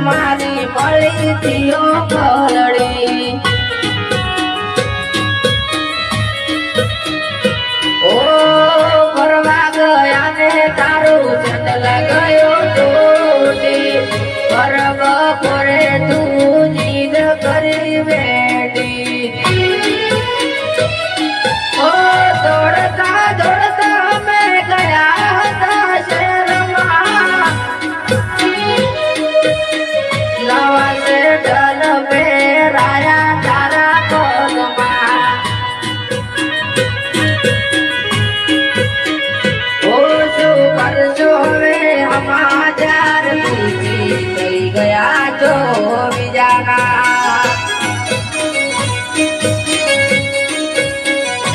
મારી થયો કલડી ઓ ફરવા તારું ચંદલા ગયો તૂટી પરબ કરે તું કરી દોડતા ગયા છો